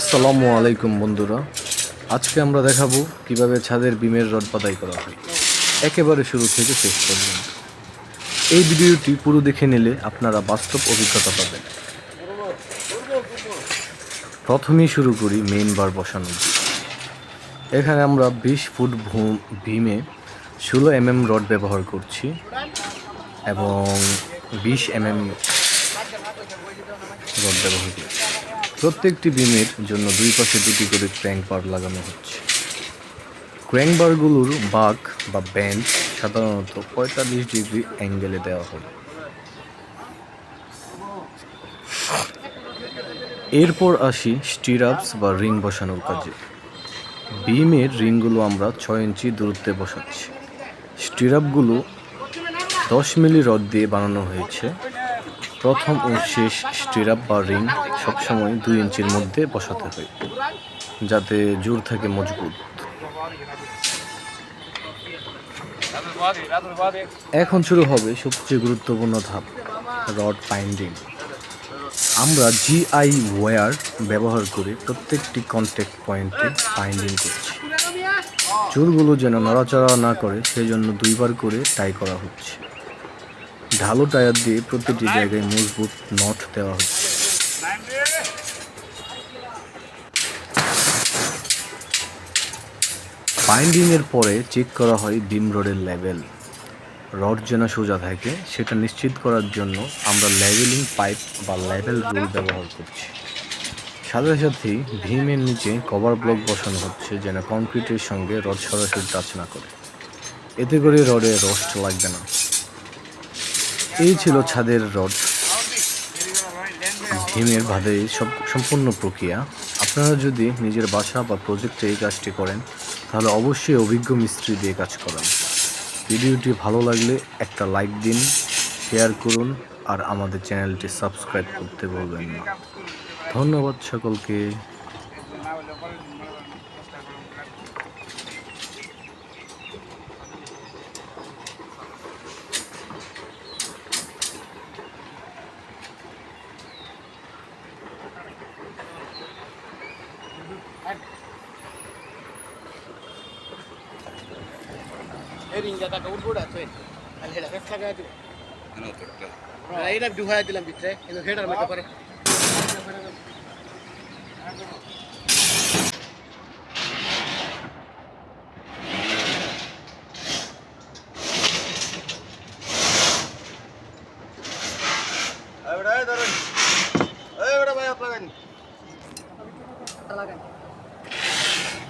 আসসালামু আলাইকুম বন্ধুরা। আজকে আমরা দেখাবো কীভাবে ছাদের বিমের রড বাদাই করা হয়। একেবারে শুরু থেকে শেষ পর্যন্ত। এই ভিডিওটি পুরো দেখে নিলে আপনারা বাস্তব অভিজ্ঞতা পাবেন। প্রথমেই শুরু করি মেইন বার বসানো। এখানে আমরা বিশ ফুট ভীমে ষোলো এমএম রড ব্যবহার করছি এবং বিশ এমএম রড ব্যবহার করছি। প্রত্যেকটি বিমের জন্য দুই পাশে দুটি করে ক্র্যাঙ্ক বার লাগানো হচ্ছে। ক্র্যাঙ্ক বারগুলোর বাঁক বা ব্যান্ড সাধারণত পঁয়তাল্লিশ ডিগ্রি অ্যাঙ্গেলে দেওয়া হয়। এরপর আসি স্টিরাপস বা রিং বসানোর কাজে। বিমের রিংগুলো আমরা ছয় ইঞ্চি দূরত্বে বসাচ্ছি। স্টিরাপগুলো দশ মিলি রড দিয়ে বানানো হয়েছে। প্রথম ও শেষ স্টিরাপ বা রিং সবসময় দুই ইঞ্চির মধ্যে বসাতে হয়, যাতে জোর থাকে মজবুত। এখন শুরু হবে সবচেয়ে গুরুত্বপূর্ণ ধাপ, রড বাইন্ডিং। আমরা জিআই ওয়্যার ব্যবহার করে প্রত্যেকটি কন্ট্যাক্ট পয়েন্টে বাইন্ডিং করছি। চুলগুলো যেন নড়াচড়া না করে সেই জন্য দুইবার করে টাই করা হচ্ছে। ঢালো টায়ার দিয়ে প্রতিটি জায়গায় মজবুত নট দেওয়া হচ্ছে। বাইন্ডিং এর পরে চেক করা হয় বিম রডের লেভেল রড যেন সোজা থাকে, সেটা নিশ্চিত করার জন্য আমরা লেভেলিং পাইপ বা লেভেল রুল ব্যবহার করছি। সাথে সাথেই ভীমের নিচে কভার ব্লক বসানো হচ্ছে যেন কংক্রিটের সঙ্গে রড সরাসরি টাচ না করে। এতে করে রডে রস্ট লাগবে না। এই ছিল ছাদের রড। ভীমের ভাদে সব সম্পূর্ণ প্রক্রিয়া। আপনারা যদি নিজের বাসা বা প্রজেক্টে এই কাজটি করেন, তাহলে অবশ্যই অভিজ্ঞ মিস্ত্রি দিয়ে কাজ করান। ভিডিওটি ভালো লাগলে একটা লাইক দিন শেয়ার করুন, আর আমাদের চ্যানেলটি সাবস্ক্রাইব করতে বলবেন না। ধন্যবাদ সকলকে। ರಿಂಗದಾಗ ಉಡ್ಬಿಡ ಅಲ್ಲಿ ಹೇಳ ಹೆಸ್ಲಾಗ ಐನಾಗ ಡುಹಾಯ್ತಿಲ್ಲ ಬಿಟ್ಟರೆ ಇದು ಹೇಳರ್ ಮತ್ತೆ ಬರೀ